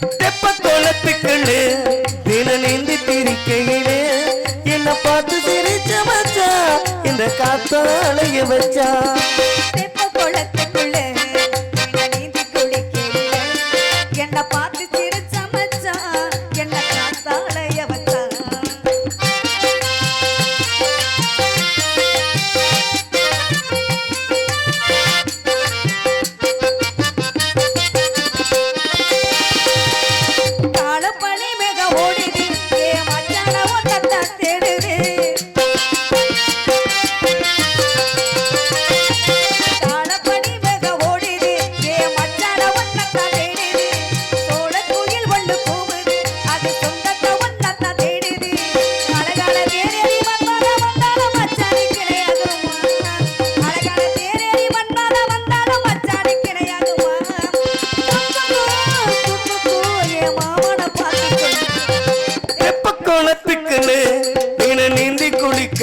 தெப்ப தொலைப்பிக்கண்டு தினநேந்து திரிக்கையிலே என்ன பார்த்து சிரிச்ச வச்சா இந்த காத்தாலைய வச்சா. எப்ப கோணத்துக்குன்னு நீன நீந்தி குளிக்க